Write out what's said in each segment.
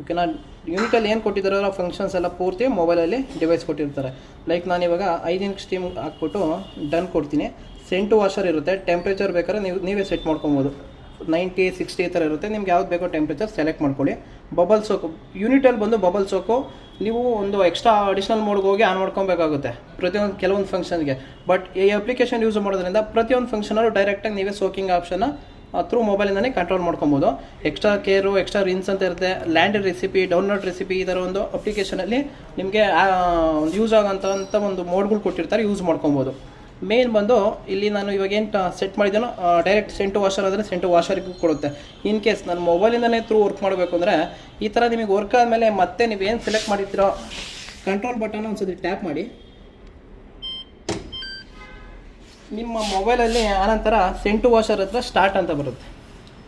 ಓಕೆನಾ ಯೂನಿಟಲ್ಲಿ ಏನು ಕೊಟ್ಟಿದ್ದಾರೋ ಆ ಫಂಕ್ಷನ್ಸ್ ಎಲ್ಲ ಪೂರ್ತಿ ಮೊಬೈಲಲ್ಲಿ ಡಿವೈಸ್ ಕೊಟ್ಟಿರ್ತಾರೆ. ಲೈಕ್ ನಾನು ಇವಾಗ ಐದು ಇಂಚ್ ಸ್ಟೀಮ್ ಹಾಕ್ಬಿಟ್ಟು ಡನ್ ಕೊಡ್ತೀನಿ. ಸೆಂಟು ವಾಷರ್ ಇರುತ್ತೆ. ಟೆಂಪ್ರೇಚರ್ ಬೇಕಾದ್ರೆ ನೀವು, ನೀವೇ ಸೆಟ್ ಮಾಡ್ಕೊಬೋದು. ನೈಂಟಿ ಸಿಕ್ಸ್ಟಿ ಈ ಥರ ಇರುತ್ತೆ. ನಿಮ್ಗೆ ಯಾವ್ದು ಬೇಕೋ ಟೆಂಪ್ರೇಚರ್ ಸೆಲೆಕ್ಟ್ ಮಾಡ್ಕೊಳ್ಳಿ. ಬಬಲ್ ಸೋಕು ಯೂನಿಟಲ್ಲಿ ಬಂದು ಬಬಲ್ ಸೋಕು ನೀವು ಒಂದು ಎಕ್ಸ್ಟ್ರಾ ಅಡಿಷ್ನಲ್ ಮೋಡ್ಗೆ ಹೋಗಿ ಆನ್ ಮಾಡ್ಕೊಬೇಕಾಗುತ್ತೆ. ಪ್ರತಿಯೊಂದು, ಕೆಲವೊಂದು ಫಂಕ್ಷನ್ಗೆ ಬಟ್ ಈ ಅಪ್ಲಿಕೇಶನ್ ಯೂಸ್ ಮಾಡೋದ್ರಿಂದ ಪ್ರತಿಯೊಂದು ಫಂಕ್ಷನಲ್ಲೂ ಡೈರೆಕ್ಟಾಗಿ ನೀವೇ ಸೋಕಿಂಗ್ ಆಪ್ಷನ್ನ ಥ್ರೂ ಮೊಬೈಲಿಂದನೇ ಕಂಟ್ರೋಲ್ ಮಾಡ್ಕೊಬೋದು. ಎಕ್ಸ್ಟ್ರಾ ಕೇರು ಎಕ್ಸ್ಟ್ರಾ ರಿನ್ಸ್ ಅಂತ ಇರುತ್ತೆ. ಲ್ಯಾಂಡೆಡ್ ರೆಸಿಪಿ ಡೌನ್ಲೋಡ್ ರೆಸಿಪಿ ಈ ಥರ ಒಂದು ಅಪ್ಲಿಕೇಶನಲ್ಲಿ ನಿಮಗೆ ಯೂಸ್ ಆಗೋಂಥ ಒಂದು ಮೋಡ್ಗಳು ಕೊಟ್ಟಿರ್ತಾರೆ ಯೂಸ್ ಮಾಡ್ಕೊಬೋದು. ಮೇನ್ ಬಂದು ಇಲ್ಲಿ ನಾನು ಇವಾಗ ಏನು ಸೆಟ್ ಮಾಡಿದ್ದೇನೋ ಡೈರೆಕ್ಟ್ ಸೆಂಟು ವಾಷರ್ ಆದರೆ ಸೆಂಟು ವಾಷರ್ಗೂ ಕೊಡುತ್ತೆ. ಇನ್ ಕೇಸ್ ನಾನು ಮೊಬೈಲಿಂದನೇ ಥ್ರೂ ವರ್ಕ್ ಮಾಡಬೇಕು ಅಂದರೆ, ಈ ಥರ ನಿಮಗೆ ವರ್ಕ್ ಆದಮೇಲೆ ಮತ್ತೆ ನೀವು ಏನು ಸೆಲೆಕ್ಟ್ ಮಾಡಿರ್ತೀರೋ ಕಂಟ್ರೋಲ್ ಬಟನ್ ಒಂದ್ಸತಿ ಟ್ಯಾಪ್ ಮಾಡಿ. ನಿಮ್ಮ ಮೊಬೈಲಲ್ಲಿ ಆನಂತರ ಸೆಂಟು ವಾಷರ್ ಹತ್ರ ಸ್ಟಾರ್ಟ್ ಅಂತ ಬರುತ್ತೆ.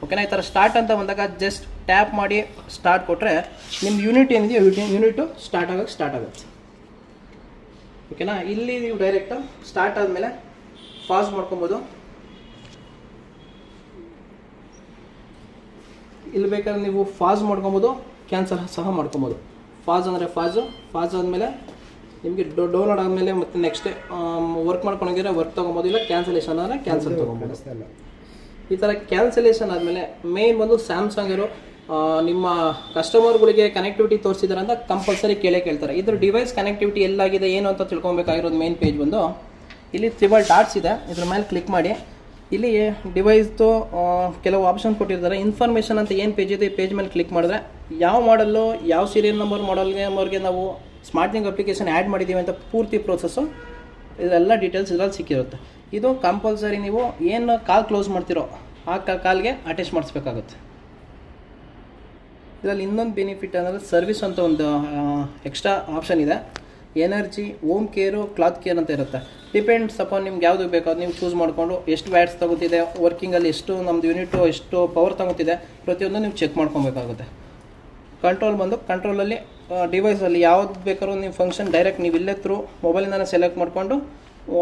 ಓಕೆನಾ ಈ ಥರ ಸ್ಟಾರ್ಟ್ ಅಂತ ಬಂದಾಗ ಜಸ್ಟ್ ಟ್ಯಾಪ್ ಮಾಡಿ ಸ್ಟಾರ್ಟ್ ಕೊಟ್ಟರೆ ನಿಮ್ಮ ಯೂನಿಟ್ ಏನಿದೆಯೋ ಯೂನಿಟು ಸ್ಟಾರ್ಟ್ ಆಗೋಕ್ಕೆ ಸ್ಟಾರ್ಟ್ ಆಗುತ್ತೆ. ಓಕೆನಾ ಇಲ್ಲಿ ನೀವು ಡೈರೆಕ್ಟು ಸ್ಟಾರ್ಟ್ ಆದಮೇಲೆ ಪಾಸ್ ಮಾಡ್ಕೊಬೋದು. ಇಲ್ಲಿ ಬೇಕಾದ್ರೆ ನೀವು ಫಾಸ್ ಮಾಡ್ಕೊಬೋದು ಕ್ಯಾನ್ಸಲ್ ಸಹ ಮಾಡ್ಕೊಬೋದು. ಫಾಸ್ ಅಂದರೆ ಫಾಸು ಫಾಸ್ ಆದಮೇಲೆ ನಿಮಗೆ ಡೌನ್ಲೋಡ್ ಆದಮೇಲೆ ಮತ್ತೆ ನೆಕ್ಸ್ಟ್ ವರ್ಕ್ ಮಾಡ್ಕೊಂಡಿದ್ರೆ ವರ್ಕ್ ತೊಗೊಬೋದು ಇಲ್ಲ ಕ್ಯಾನ್ಸಲೇಷನ್ ಆದರೆ ಕ್ಯಾನ್ಸಲ್ ತೊಗೊಬೋದು. ಈ ಥರ ಕ್ಯಾನ್ಸಲೇಷನ್ ಆದಮೇಲೆ ಮೇನ್ ಬಂದು ಸ್ಯಾಮ್ಸಂಗ್ ಇರೋ ನಿಮ್ಮ ಕಸ್ಟಮರ್ಗಳಿಗೆ ಕನೆಕ್ಟಿವಿಟಿ ತೋರಿಸಿದಾರೆ ಅಂತ ಕಂಪಲ್ಸರಿ ಕೇಳೇ ಕೇಳ್ತಾರೆ. ಇದ್ರ ಡಿವೈಸ್ ಕನೆಕ್ಟಿವಿಟಿ ಎಲ್ಲಾಗಿದೆ ಏನು ಅಂತ ತಿಳ್ಕೊಬೇಕಾಗಿರೋದು ಮೇನ್ ಪೇಜ್ ಬಂದು ಇಲ್ಲಿ ತ್ರಿಬಲ್ ಡಾಟ್ಸ್ ಇದೆ. ಇದ್ರ ಮೇಲೆ ಕ್ಲಿಕ್ ಮಾಡಿ. ಇಲ್ಲಿ ಡಿವೈಸ್ದು ಕೆಲವು ಆಪ್ಷನ್ ಕೊಟ್ಟಿರ್ತಾರೆ. ಇನ್ಫಾರ್ಮೇಷನ್ ಅಂತ ಏನು ಪೇಜ್ ಇದೆ ಈ ಪೇಜ್ ಮೇಲೆ ಕ್ಲಿಕ್ ಮಾಡಿದ್ರೆ ಯಾವ ಮಾಡಲ್ಲು ಯಾವ ಸೀರಿಯಲ್ ನಂಬರ್ ಮಾಡಲ್ಗೆ ನಂಬರ್ಗೆ ನಾವು ಸ್ಮಾರ್ಟಿಂಗ್ ಅಪ್ಲಿಕೇಶನ್ ಆ್ಯಡ್ ಮಾಡಿದ್ದೀವಿ ಅಂತ ಪೂರ್ತಿ ಪ್ರೋಸೆಸ್ಸು ಇದೆಲ್ಲ ಡೀಟೇಲ್ಸ್ ಇದರಲ್ಲಿ ಸಿಕ್ಕಿರುತ್ತೆ. ಇದು ಕಂಪಲ್ಸರಿ ನೀವು ಏನು ಕಾಲ್ ಕ್ಲೋಸ್ ಮಾಡ್ತಿರೋ ಆ ಕಾಲ್ಗೆ ಅಟ್ಯಾಚ್ ಮಾಡಿಸ್ಬೇಕಾಗುತ್ತೆ. ಇದರಲ್ಲಿ ಇನ್ನೊಂದು ಬೆನಿಫಿಟ್ ಅಂದರೆ ಸರ್ವಿಸ್ ಅಂತ ಒಂದು ಎಕ್ಸ್ಟ್ರಾ ಆಪ್ಷನ್ ಇದೆ. ಎನರ್ಜಿ ಓಮ್ ಕೇರು ಕ್ಲಾತ್ ಕೇರ್ ಅಂತ ಇರುತ್ತೆ. ಡಿಪೆಂಡ್ಸ್ ಅಪಾನ್ ನಿಮ್ಗೆ ಯಾವುದು ಬೇಕೋ ಅದು ನೀವು ಚೂಸ್ ಮಾಡಿಕೊಂಡು ಎಷ್ಟು ವ್ಯಾಟ್ಸ್ ತಗೋತಿದೆ ವರ್ಕಿಂಗಲ್ಲಿ ಎಷ್ಟು ನಮ್ಮದು ಯೂನಿಟು ಎಷ್ಟು ಪವರ್ ತಗೋತಿದೆ, ಪ್ರತಿಯೊಂದು ನೀವು ಚೆಕ್ ಮಾಡ್ಕೊಬೇಕಾಗುತ್ತೆ. ಕಂಟ್ರೋಲ್ ಬಂದು ಕಂಟ್ರೋಲಲ್ಲಿ ಡಿವೈಸಲ್ಲಿ ಯಾವ್ದು ಬೇಕಾದ್ರೂ ನೀವು ಫಂಕ್ಷನ್ ಡೈರೆಕ್ಟ್ ನೀವು ಇಲ್ಲೇ ಥ್ರೂ ಮೊಬೈಲಿಂದನೇ ಸೆಲೆಕ್ಟ್ ಮಾಡಿಕೊಂಡು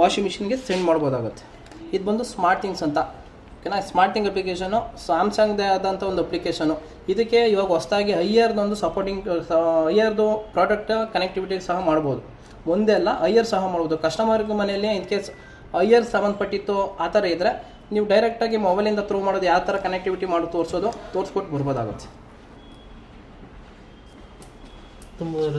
ವಾಷಿಂಗ್ ಮಿಷಿನ್ಗೆ ಸೆಂಡ್ ಮಾಡ್ಬೋದಾಗುತ್ತೆ. ಇದು ಬಂದು ಸ್ಮಾರ್ಟ್ ಥಿಂಗ್ಸ್ ಅಂತ. ಓಕೆನಾ ಸ್ಮಾರ್ಟ್ ಥಿಂಗ್ ಅಪ್ಲಿಕೇಶನು ಸ್ಯಾಮ್ಸಂಗ್ದೇ ಆದಂಥ ಒಂದು ಅಪ್ಲಿಕೇಶನು ಇದಕ್ಕೆ ಇವಾಗ ಹೊಸದಾಗಿ ಐಯರ್ದೊಂದು ಸಪೋರ್ಟಿಂಗ್ ಐಯರ್ದು ಪ್ರಾಡಕ್ಟ್ ಕನೆಕ್ಟಿವಿಟಿ ಸಹ ಮಾಡ್ಬೋದು. ಮುಂದೆ ಅಲ್ಲ ಹೈಯರ್ ಸಹ ಮಾಡ್ಬೋದು. ಕಸ್ಟಮರ್ಗೆ ಮನೆಯಲ್ಲಿ ಇನ್ ಕೇಸ್ ಐಯರ್ ಸಂಬಂಧಪಟ್ಟಿತ್ತು, ಆ ಥರ ಇದ್ದರೆ ನೀವು ಡೈರೆಕ್ಟಾಗಿ ಮೊಬೈಲಿಂದ ಥ್ರೂ ಮಾಡೋದು ಯಾವ ಥರ ಕನೆಕ್ಟಿವಿಟಿ ಮಾಡಿ ತೋರಿಸೋದು ತೋರಿಸ್ಕೊಟ್ಟು ಬರ್ಬೋದಾಗುತ್ತೆ. attım bunları.